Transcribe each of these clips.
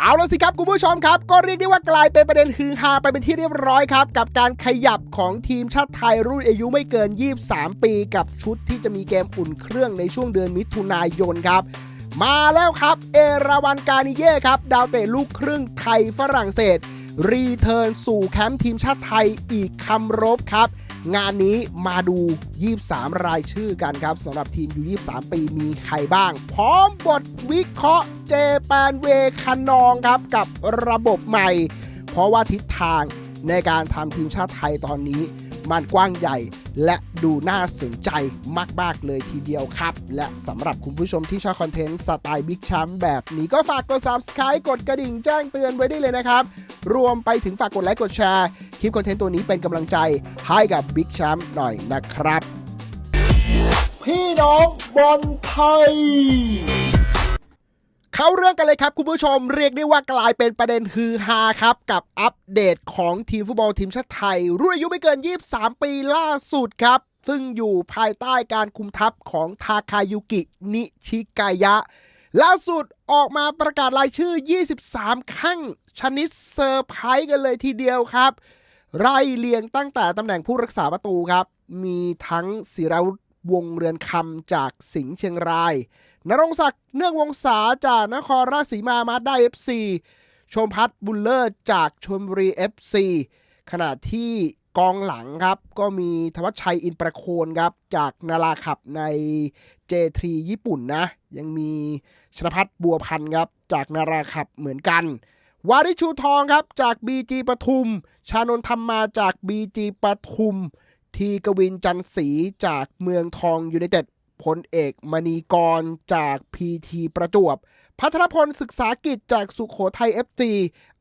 เอาละสิครับคุณผู้ชมครับ ก็เรียกได้ว่ากลายเป็นประเด็นฮือฮาไปเป็นที่เรียบร้อยครับ กับการขยับของทีมชาติไทยรุ่นอายุไม่เกิน 23 ปีกับชุดที่จะมีเกมอุ่นเครื่องในช่วงเดือนมิถุนายนครับ มาแล้วครับ เอราวันกานิเย่ครับ ดาวเตะลูกครึ่งไทยฝรั่งเศส รีเทิร์นสู่แคมป์ทีมชาติไทยอีกคำรบครับ งานนี้มาดู 23 รายชื่อกันครับสำหรับทีมยู23 ปีมีใครบ้าง พร้อมบทวิเคราะห์เจแปนเวคันนองครับกับระบบใหม่ เพราะว่าทิศทางในการทำทีมชาติไทยตอนนี้ มันกว้างใหญ่และดูน่าสนใจมาก ๆ เลยทีเดียวครับ และสำหรับคุณผู้ชมที่ชอบคอนเทนต์สไตล์บิ๊กแชมป์แบบนี้ก็ฝากกด subscribe กดกระดิ่งแจ้งเตือนไว้ได้เลยนะครับ รวมไปถึงฝากกดไลค์กดแชร์ คลิปคอนเทนต์ตัวนี้เป็นกำลังใจให้กับบิ๊กแชมป์หน่อยนะครับ พี่น้องบอลไทยเข้าเรื่องกันเลยครับ คุณผู้ชมเรียกได้ว่ากลายเป็นประเด็นฮือฮาครับ กับอัปเดตของทีมฟุตบอลทีมชาติไทย รุ่นอายุไม่เกิน 23 ปีล่าสุดครับ ซึ่งอยู่ภายใต้การคุมทัพของทาคายุกิ นิชิกายะ ล่าสุดออกมาประกาศรายชื่อ 23 ข้างชนิดเซอร์ไพรส์กันเลยทีเดียวครับ ไล่เรียงตั้งแต่ตำแหน่งผู้รักษาประตูครับ มีทั้งศิรวุฒิวงเรือนคำจากสิงห์เชียงราย นรงศักดิ์เนื่องวงศาจากนครราชสีมามาได้ FC ชมพัฒน์บุลเลอร์จากชลบุรี FC ขณะที่กองหลังครับ ก็มีธวัชชัยอินประโคนครับ จากนาราขับใน J3 ญี่ปุ่นนะ ยังมี ชนพัฒน์บัวพันธ์ครับจากนาราขับเหมือนกัน วาริชูทองครับจาก BG ปทุม ชานนทธรรมมาจาก BG ปทุม ทีกวินจันทร์ศรีจากเมืองทองยูไนเต็ดพลเอกมณีกรจาก PT ประจวบ พัทรพลศึกษากิจจากสุขโขทัย FC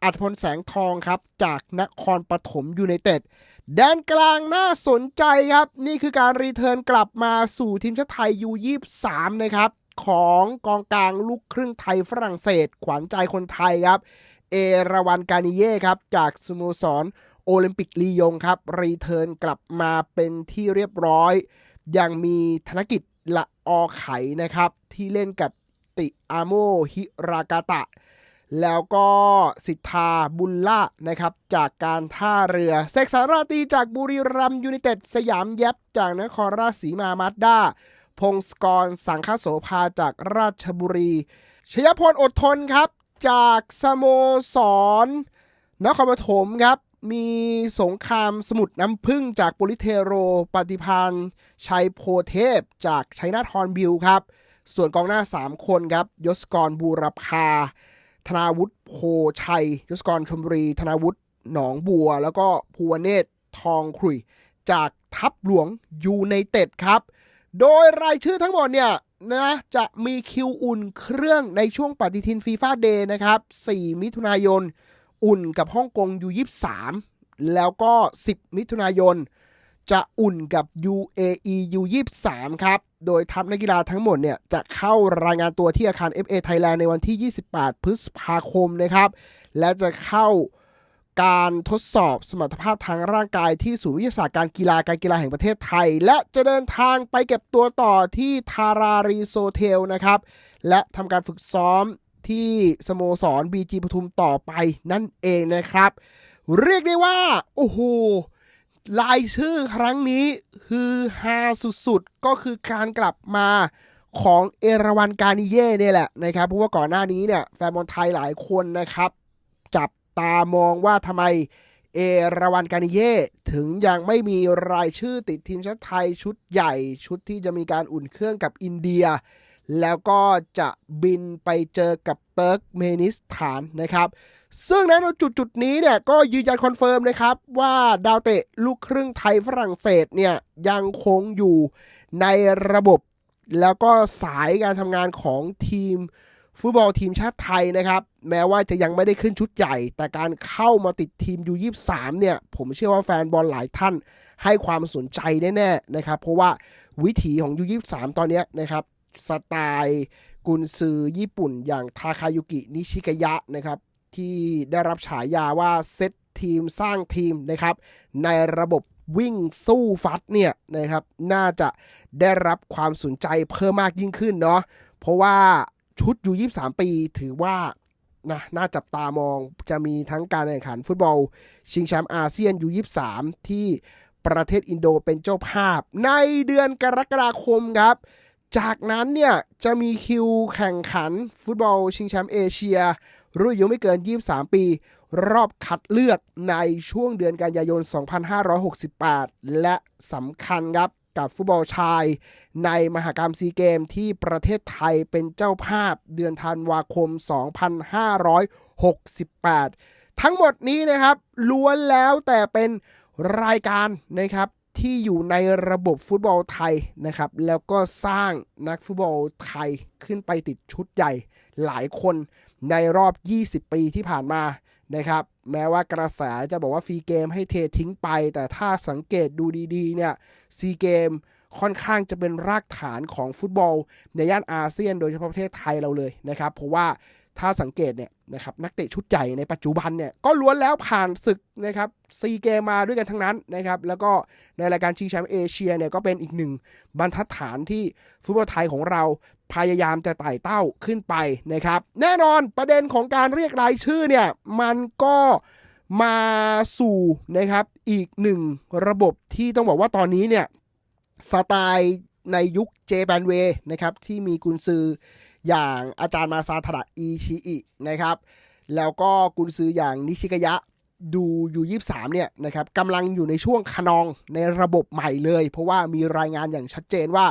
อัธพลแสงทองครับจากนครปฐมยูไนเต็ดแดนกลางน่าสนใจครับ นี่คือการรีเทิร์นกลับมาสู่ทีมชาติไทยยู23นะครับ ของกองกลางลูกครึ่งไทยฝรั่งเศส ขวัญใจคนไทยครับ เอราวันกานิเย่ครับ จากสโมสรโอลิมปิกลียงครับ รีเทิร์นกลับมาเป็นที่เรียบร้อย ยังมีธนกิจละออไขนะครับ ที่เล่นกับติอาโมฮิรากาตะ แล้วก็สิทธาบุลล่านะครับ จากการท่าเรือเซกสาราตีจากบุรีรัมย์ยูไนเต็ด สยามแยบจากนครราชสีมามาดด้า พงศกรสังคโสภาจากราชบุรีชยพลอดทนครับ จากสโมสรนครปฐมครับ มีสงครามสมุทรน้ำพึ่งจากโปลิเทโร ปฏิพันธ์ชัยโพเทพ จากชัยนาทรบิวครับ ส่วนกองหน้า 3 คนครับ ยศกรบูรพา ธนาวุฒิโพชัย ยศกรชมบุรี ธนาวุฒิหนองบัว แล้วก็ภูวเนศทองขรุย จากทัพหลวงยูไนเต็ดครับ โดยรายชื่อทั้งหมดเนี่ยนะจะมีคิวอุ่นเครื่องในช่วงปฏิทินฟีฟ่าเดย์นะครับ 4 มิถุนายน อุ่นกับฮ่องกงยู23 แล้วก็ 10 มิถุนายน จะอุ่นกับ UAE U23 ครับ โดยทัพนักกีฬาทั้งหมดเนี่ยจะเข้ารายงานตัวที่อาคาร FA Thailand ในวันที่ 28 พฤษภาคมนะครับ และจะเข้า การทดสอบสมรรถภาพทางร่างกายที่ศูนย์วิทยาศาสตร์การกีฬาการกีฬาแห่งประเทศไทย และจะเดินทางไปเก็บตัวต่อที่ทารารีโซเทลนะครับ และทำการฝึกซ้อมที่สโมสร BG ปทุมต่อไปนั่นเองนะครับ เรียกได้ว่า โอ้โหรายชื่อครั้งนี้คือฮาสุดๆ ก็คือการกลับมาของเอราวันกานิเย่เนี่ยแหละนะครับเพราะว่าก่อนหน้านี้เนี่ยแฟนบอลไทยหลายคนนะครับ จับ ตามองว่าทำไมเอราวันกานิเย่ถึงยังไม่มีรายชื่อติดทีมชาติไทยชุดใหญ่ชุดที่จะมีการอุ่นเครื่องกับอินเดีย แล้วก็จะบินไปเจอกับเติร์กเมนิสถานนะครับ ซึ่งในจุดจุดนี้เนี่ยก็ยืนยันคอนเฟิร์มนะครับ ว่าดาวเตะลูกครึ่งไทยฝรั่งเศสเนี่ยยังคงอยู่ในระบบ แล้วก็สายการทำงานของทีม ฟุตบอลทีมชาติไทยนะครับ แม้ว่าจะยังไม่ได้ขึ้นชุดใหญ่ แต่การเข้ามาติดทีมยู23เนี่ย ผมเชื่อว่าแฟนบอลหลายท่านให้ความสนใจแน่ๆนะครับ เพราะว่าวิถีของยู23ตอนนี้นะครับสไตล์กุนซือญี่ปุ่นอย่างทาคายุกินิชิกยะนะครับ ที่ได้รับฉายาว่าเซตทีมสร้างทีมนะครับ ในระบบวิ่งสู้ฟัดเนี่ยนะครับ น่าจะได้รับความสนใจเพิ่มมากยิ่งขึ้นเนาะเพราะว่า ชุดอยู่ 23 ปี ถือว่านะน่าจับตามองจะมีทั้งการแข่งขันฟุตบอล ชิงแชมป์อาเซียนยู23 ที่ประเทศอินโดเป็นเจ้าภาพ ในเดือนกรกฎาคมครับ จากนั้นเนี่ย จะมีคิวแข่งขันฟุตบอล ชิงแชมป์เอเชีย รุ่นอายุไม่เกิน 23 ปี รอบคัดเลือกในช่วงเดือนกันยายน 2568 และสำคัญครับ กับฟุตบอลชาย ในมหกรรมซีเกมที่ประเทศไทยเป็นเจ้าภาพเดือนธันวาคม 2568 ทั้งหมดนี้นะครับล้วนแล้วแต่เป็นรายการนะครับที่อยู่ในระบบฟุตบอลไทยนะครับ แล้วก็สร้างนักฟุตบอลไทยขึ้นไปติดชุดใหญ่หลายคนในรอบ 20 ปีที่ผ่านมา นะครับ แม้ว่ากระแสจะบอกว่าฟรีเกมให้เททิ้งไป แต่ถ้าสังเกตดูดีๆ เนี่ยซีเกมค่อนข้างจะเป็นรากฐานของฟุตบอล ในย่านอาเซียนโดยเฉพาะประเทศไทยเราเลยนะครับ เพราะว่าถ้าสังเกตเนี่ยนะครับนักเตะชุดใหญ่ในปัจจุบันเนี่ยก็ล้วนแล้วผ่านศึกนะครับซีเกมมาด้วยกันทั้งนั้นนะครับแล้วก็ในรายการชิงแชมป์เอเชียเนี่ยก็เป็นอีกหนึ่งบรรทัดฐานที่ฟุตบอลไทยของเรา พยายามจะไต่เต้าขึ้นไปนะครับ แน่นอนประเด็นของการเรียกรายชื่อเนี่ยมันก็มาสู่นะครับอีกหนึ่งระบบที่ต้องบอกว่าตอนนี้เนี่ยสไตล์ในยุคเจแปนเวนะครับที่มีกุนซืออย่างอาจารย์มาซาทระอีชิอินะครับ แล้วก็กุนซืออย่างนิชิกยะดูยูยี่สามเนี่ยนะครับกำลังอยู่ในช่วงขนองในระบบใหม่เลย เพราะว่ามีรายงานอย่างชัดเจนว่า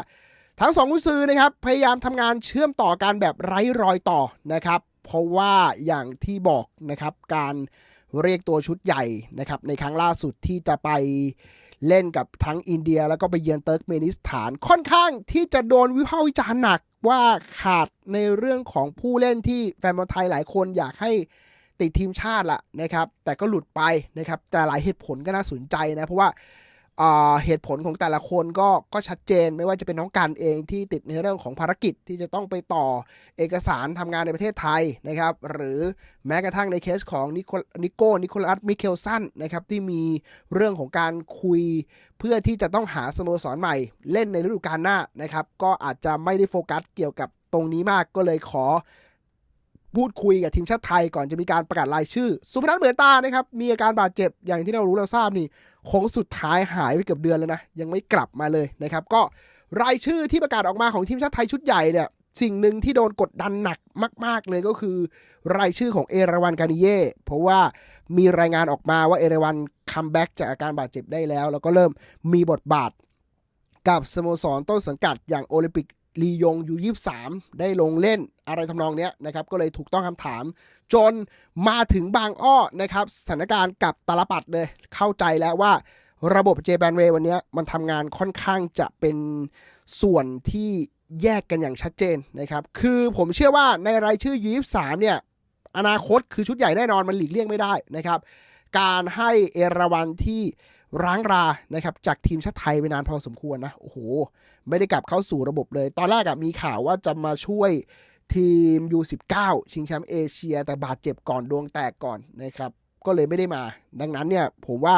ทั้งสองกุนซือนะครับพยายามทำงานเชื่อมต่อกันแบบไร้รอยต่อนะครับ เพราะว่าอย่างที่บอกนะครับการเรียกตัวชุดใหญ่นะครับในครั้งล่าสุดที่จะไปเล่นกับทั้งอินเดีย แล้วก็ไปเยือนเติร์กเมนิสถานค่อนข้างที่จะโดนวิพากษ์วิจารณ์หนักว่าขาดในเรื่องของผู้เล่นที่แฟนบอลไทยหลายคนอยากให้ติดทีมชาติละนะครับ แต่ก็หลุดไปนะครับแต่หลายเหตุผลก็น่าสนใจนะ เพราะว่า เหตุผลของแต่ละคนก็ก็ชัดเจนไม่ว่าจะเป็นน้องกันเองที่ติดในเรื่องของภารกิจที่จะต้องไปต่อเอกสารทำงานในประเทศไทยนะครับ หรือแม้กระทั่งในเคสของนิโคนิโก้นิโคลัสมิเคลสันนะครับที่มีเรื่องของการคุยเพื่อที่จะต้องหาสโมสรใหม่ เล่นในฤดูกาลหน้านะครับ ก็อาจจะไม่ได้โฟกัสเกี่ยวกับตรงนี้มากก็เลยขอ พูดคุยกับทีมชาติไทยก่อนจะมีการประกาศรายชื่อ สุพนัทเหมือนตานะครับ มีอาการบาดเจ็บอย่างที่เรารู้เราทราบนี่คงสุดท้ายหายไปเกือบเดือนแล้วนะ ยังไม่กลับมาเลยนะครับ ก็รายชื่อที่ประกาศออกมาของทีมชาติไทยชุดใหญ่เนี่ยสิ่งหนึ่งที่โดนกดดันหนักมาก ๆ เลยก็คือ รายชื่อของเอราวันกานิเย่เพราะว่ามีรายงานออกมาว่าเอราวันคัมแบ็กจากอาการบาดเจ็บได้แล้ว แล้วก็เริ่มมีบทบาทกับสโมสรต้นสังกัดอย่างโอลิมปิก ลียงยูยี่สามได้ลงเล่นอะไรทำนองนี้นะครับก็เลยถูกต้องคำถาม จนมาถึงบางอ้อนะครับสถานการณ์กับตาลปัดเลยเข้าใจแล้วว่าระบบเจแปนเววันนี้มันทำงานค่อนข้างจะเป็นส่วนที่แยกกันอย่างชัดเจนนะครับ คือผมเชื่อว่าในรายชื่อยูยี่สามเนี่ยอนาคตคือชุดใหญ่แน่นอนมันหลีกเลี่ยงไม่ได้นะครับ การให้เอราวันที่ ร้างรานะครับจากทีมชาติไทยไปนานพอสมควรนะ โอ้โห ไม่ได้กลับเข้าสู่ระบบเลย ตอนแรกอะมีข่าวว่าจะมาช่วยทีม U19 ชิงแชมป์เอเชีย แต่บาดเจ็บก่อนดวงแตกก่อนนะครับ ก็เลยไม่ได้มา ดังนั้นเนี่ยผมว่า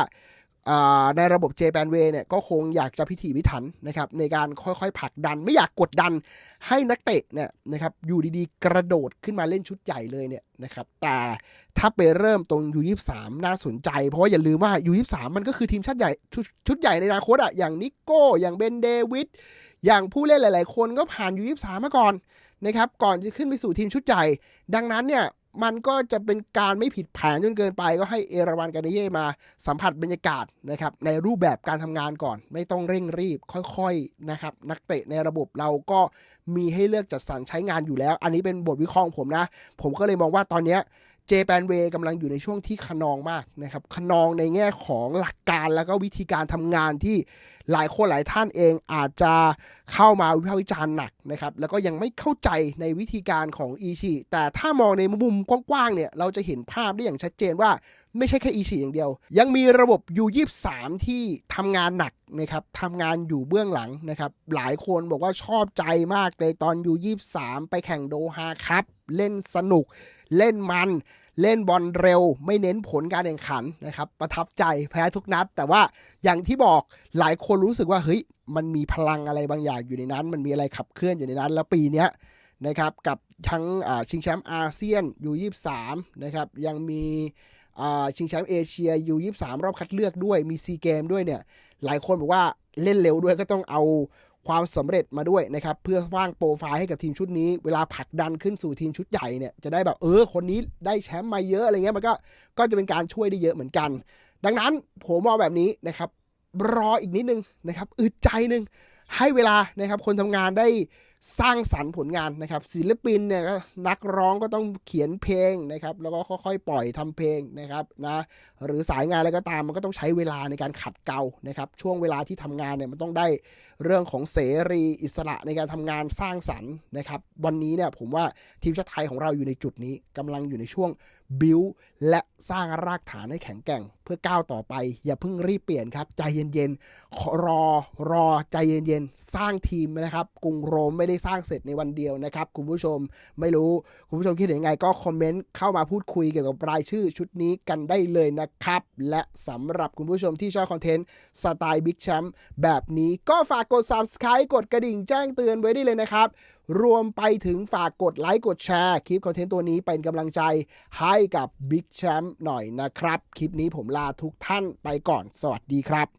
ในระบบเจแปนเวเนี่ยก็คงอยากจะพิถีพิถันนะครับในการค่อยๆผลักดัน ไม่อยากกดดันให้นักเตะเนี่ยนะครับอยู่ดีๆ กระโดดขึ้นมาเล่นชุดใหญ่เลยเนี่ยนะครับแต่ถ้าไปเริ่มตรงยูยีสามน่าสนใจ เพราะว่าอย่าลืมว่ายูยีสามมันก็คือทีมชาติใหญ่ชุดใหญ่ในอนาคตอะอย่างนิโก้ อย่างเบนเดวิดอย่างผู้เล่นหลาย ๆ คนก็ผ่านยูยีสามมาก่อนนะครับก่อนจะขึ้นไปสู่ทีมชุดใหญ่ ดังนั้นเนี่ย มันก็จะเป็นการไม่ผิดแผนจนเกินไป ก็ให้เอราวันกาเนเย่มาสัมผัสบรรยากาศนะครับในรูปแบบการทำงานก่อน ไม่ต้องเร่งรีบค่อยๆนะครับนักเตะในระบบเราก็มีให้เลือกจัดสรรใช้งานอยู่แล้ว อันนี้เป็นบทวิเคราะห์ผมนะ ผมก็เลยมองว่าตอนนี้ เจแปนเวกำลังอยู่ในช่วงที่ขนองมากนะครับขนองในแง่ของหลักการแล้วก็วิธีการทำงานที่หลายคนหลายท่านเองอาจจะเข้ามาวิพากษ์วิจารณ์หนักนะครับแล้วก็ยังไม่เข้าใจในวิธีการของอีชีแต่ถ้ามองในมุมกว้างๆเนี่ยเราจะเห็นภาพได้อย่างชัดเจนว่าไม่ใช่แค่อีชีอย่างเดียว ยังมีระบบ U23 ที่ทำงานหนักนะครับทำงานอยู่เบื้องหลังนะครับ หลายคนบอกว่าชอบใจมากเลยตอน U23 ไปแข่งโดฮาครับ เล่นสนุก เล่นมันเล่นบอลเร็ว ไม่เน้นผลการแข่งขันนะครับ ประทับใจแพ้ทุกนัด แต่ว่าอย่างที่บอกหลายคนรู้สึกว่าเฮ้ยมันมีพลังอะไรบางอย่างอยู่ในนั้น มันมีอะไรขับเคลื่อนอยู่ในนั้น แล้วปีนี้นะครับกับทั้งชิงแชมป์อาเซียนยู23นะครับยังมีชิงแชมป์เอเชียยู23รอบคัดเลือกด้วยมีซีเกมด้วยเนี่ยหลายคนบอกว่าเล่นเร็วด้วยก็ต้องเอา ความสำเร็จมาด้วยนะครับเพื่อสร้างโปรไฟล์ให้กับทีมชุดนี้ เวลาผลักดันขึ้นสู่ทีมชุดใหญ่เนี่ยจะได้แบบเออคนนี้ได้แชมป์มาเยอะอะไรเงี้ยมันก็ก็จะเป็นการช่วยได้เยอะเหมือนกัน ดังนั้นผมมองแบบนี้นะครับรออีกนิดนึงนะครับอึดใจหนึ่งให้เวลานะครับคนทำงานได้ สร้างสรรค์ผลงานนะครับ ศิลปินเนี่ยนักร้องก็ต้องเขียนเพลงนะครับ แล้วก็ค่อยๆ ปล่อยทำเพลงนะครับนะหรือสายงานอะไรก็ตามมันก็ต้องใช้เวลาในการขัดเกลานะครับ ช่วงเวลาที่ทำงานเนี่ยมันต้องได้เรื่องของเสรีอิสระในการทำงานสร้างสรรค์นะครับ วันนี้เนี่ยผมว่าทีมชาติไทยของเราอยู่ในจุดนี้กำลังอยู่ในช่วงบิวและสร้างรากฐานให้แข็งแกร่ง เพื่อก้าวต่อไป อย่าเพิ่งรีบเปลี่ยนครับ ใจเย็นๆรอรอใจเย็นๆสร้างทีมนะครับกรุงโรมไม่ได้สร้างเสร็จในวันเดียวนะครับ คุณผู้ชมไม่รู้คุณผู้ชมคิดเห็นยังไงก็คอมเมนต์เข้ามาพูดคุยเกี่ยวกับรายชื่อชุดนี้กันได้เลยนะครับ และสำหรับคุณผู้ชมที่ชอบคอนเทนต์สไตล์บิ๊กแชมป์แบบนี้ก็ฝากกด subscribe กดกระดิ่งแจ้งเตือนไว้ได้เลยนะครับรวมไปถึงฝากกดไลค์กดแชร์ คลิปคอนเทนต์ตัวนี้เป็นกำลังใจให้กับ Big Champ หน่อยนะครับ คลิปนี้ผมลาทุกท่านไปก่อน สวัสดีครับ